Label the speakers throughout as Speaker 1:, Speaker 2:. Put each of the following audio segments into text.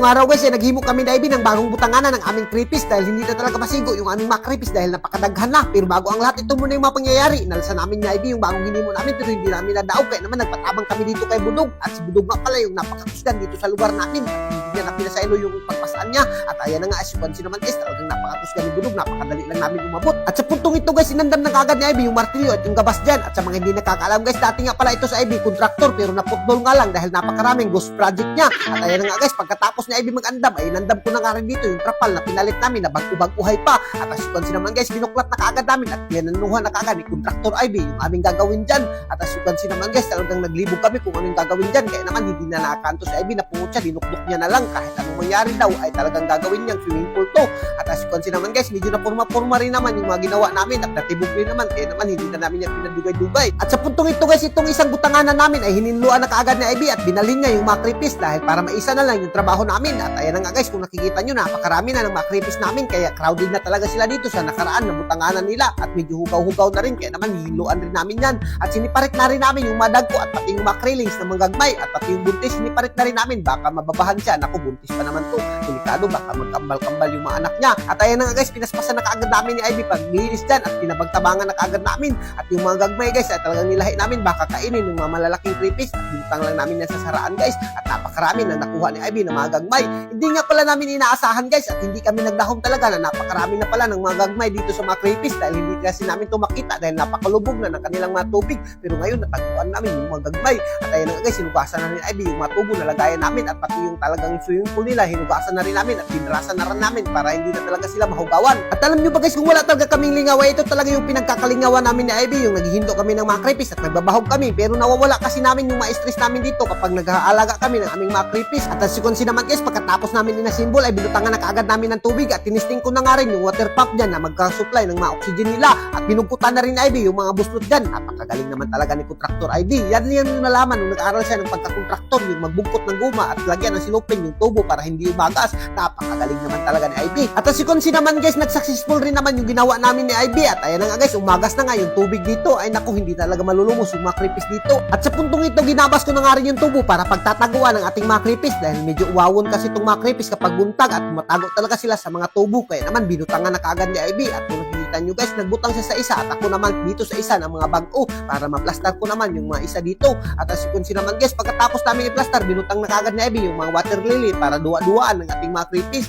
Speaker 1: Ngayong araw guys, eh, naghimo kami na ng bagong butanganan ng aming creepis dahil hindi na talaga masigo yung aming mga dahil napakadaghan na. Pero bago ang lahat, ito muna yung mga pangyayari. Inalsa namin na yung bagong hinimo namin pero hindi namin nadaog. Kaya naman nagpatabang kami dito kay Budog. At si Budog nga pala yung napakakusgan dito sa lugar namin. At hindi niya na pinasaylo yung pagpasaan niya. At ayan na nga, as you can see naman guys, talagang napakakusgan ni Budog. Napakadali lang namin umabot. At sa puntong ito guys, inandam na kagad ni Ivy yung martilyo at yung gabas dyan. At sa mga hindi nakakaalam guys, dati nga pala ito sa Ivy, kontraktor pero naputbol nga lang dahil napakaraming ghost project niya. At ayan na nga guys, pagkatapos ni Ivy mag-andam, ay inandam ko na nga rin dito yung trapal na pinalit namin na bago-baguhay pa. At as you can see naman guys, binuklat na kaagad namin at pinanuhan na kaagad ni kontraktor Ivy yung aming gagawin dyan. At as you can see naman guys, talagang naglibog kami kung anong gagawin dyan. Kaya naman hindi na nakakanto si Ivy, napungot siya, dinukdok niya na lang kahit anong mangyari daw ay talagang gagawin niyang swimming pool to. At as you can see naman guys, medyo na forma-forma rin naman yung mga ginawa namin at natibog rin naman. Kaya naman hindi na namin yan pinadugay-dugay. At sa puntong ito guys, itong isang butanganan namin ay hininluan na kaagad ni Ivy at binalin niya yung mga creepies dahil para maisa na lang yung trabaho namin. At ayan na nga guys, kung nakikita nyo, napakarami na ng mga creepies namin kaya crowded na talaga sila dito sa nakaraan na butanganan nila at medyo hugaw-hugaw na rin kaya naman hihiluan rin namin yan. At siniparit na rin namin yung madagko at pati yung mga krillings na manggagmay at pati yung buntis, siniparit na rin namin. Baka mababahan siya. Naku, buntis pa naman to. Delikado, baka magkambal-kambal yung mga anak niya. At ayan na nga guys, pinaspasan na kaagad namin ni Ivy pag linis dyan at pinabagtabangan na kaagad namin. At yung mga gagmay guys, ay talagang nilahi namin baka kainin ng mga malalaking creepies. At bintang lang namin yan sa saraan guys. At napakarami na nakuha ni Ivy ng mga gagmay. Hindi nga pala namin inaasahan guys at hindi kami nagdahom talaga na napakarami na pala ng mga gagmay dito sa mga creepies dahil hindi kasi namin to makita dahil napakalubog na ng kanilang mga tubig. Pero ngayon natagpuan namin yung mga gagmay. At ayun na nga guys, hinugasan na rin Ivy yung mga tubo na lagayan namin at pati yung talagang swimming pool nila, hinugasan na rin namin at pinrasan na rin namin para hindi na talaga sila mahugawan. At alam nyo ba guys, kung wala talaga kaming lingaw, ay ito talaga yung pinagkakalingawan namin ni Ivy, yung naghihindo kami ng mga creepies at nagbabahog kami. Pero nawawala kasi namin yung ma-stress namin dito kapag nag-aalaga kami ng aming mga creepies. At as you can see naman guys, pagkatapos namin inasimbol ay binutangan na kaagad namin ng tubig at tinisting ko na nga rin yung water pump dyan na magka-supply ng mga oxygen nila at binugkutan na rin Ivy yung mga buslot dyan. Napakagaling naman talaga ni Contractor Ivy. Yan yan yung nalaman nung nag-aaral siya ng pagka-contractor, yung magbungkot ng guma at lagyan ng silupin yung tubo para hindi umagas. Napakagaling naman talaga ni Ivy. At as you can naman guys, nag-successful rin naman yung ginawa namin ni Ivy. At ayan na nga guys, umagas na nga yung tubig dito. Ay naku, hindi talaga malulumos yung mga creepies dito. At sa puntong ito, ginabas ko na nga rin yung tubo para pagtataguan ng ating mga creepies dahil medyo uwawon kasi itong mga creepies kapag buntag at matago talaga sila sa mga tubo. Kaya naman, binutangan na kaagad ni Ivy. At kung nakikita nyo guys, nagbutang siya sa isa at ako naman dito sa isa ng mga bago para maplastar ko naman yung mga isa dito. At as you can see naman guys, pagkatapos namin i-plaster, binutang na kaagad ni Ivy yung mga water lily para duwa-duwaan ng ating mga creepies.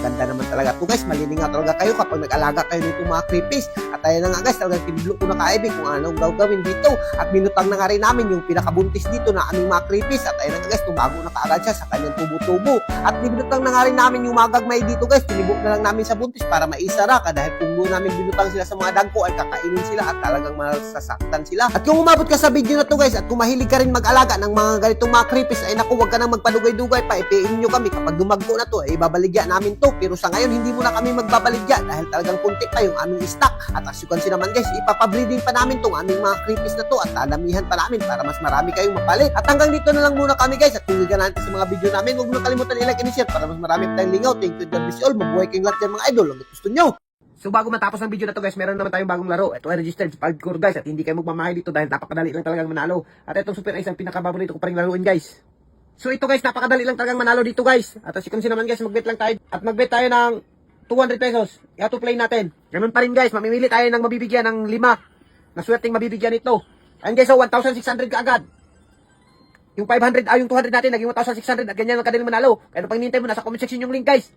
Speaker 1: Napakaganda naman talaga to guys, malilingaw talaga kayo kapag nag-alaga kayo nito mga creepies. At ayun na nga guys, talagang tiniblo ko na ka Ivy kung anong gagawin dito. At binutang na nga rin namin yung pinakabuntis dito na aming mga creepies. At ayun na guys, tumago na kaagad siya sa kanyang tubo-tubo. At binutang na nga rin namin yung mga gagmay dito guys, tinibok na lang namin sa buntis para maisara ka dahil kung doon namin binutang sila sa mga dagko ay kakainin sila at talagang masasaktan sila. At kung umabot ka sa video na to guys at kung mahilig ka rin mag-alaga ng mga ganitong mga creepies ay naku, wag ka nang magpadugay-dugay pa, ipiin nyo kami kapag dumagko na to ay babaligya namin to. Pero sa ngayon hindi mo na kami magbabaligya dahil talagang kunti pa yung aming stock. At as you can see naman guys, ipapabreeding pa namin tong aming mga creepies na to at dadamihan pa namin para mas marami kayong mapalit. At hanggang dito na lang muna kami guys at ka natin sa mga video namin, huwag mo kalimutan i-like and share para mas marami tayong lingaw. Thank you God bless you all. Mabuhay kayong lahat dyan mga idol. Hanggang gusto nyo. So bago matapos ang video na to guys, meron naman tayong bagong laro. Ito ay registered hardcore guys at hindi kayo magmamahal dito dahil napakadali lang talagang manalo. At itong super ice ang pinakababorito ko pa rin laruin guys. So ito guys, napakadali lang talagang manalo dito guys. At as you naman guys, magbet lang tayo. At magbet tayo ng 200 pesos. I-auto play natin. Ganun pa rin guys, mamimili tayo ng mabibigyan ng lima na swerteng mabibigyan ito. Ayun guys, so 1,600 ka agad. Yung 500, ah, yung 200 natin, naging 1,600 at ganyan lang kadaling manalo. Kaya pag nintay mo, nasa comment section yung link guys.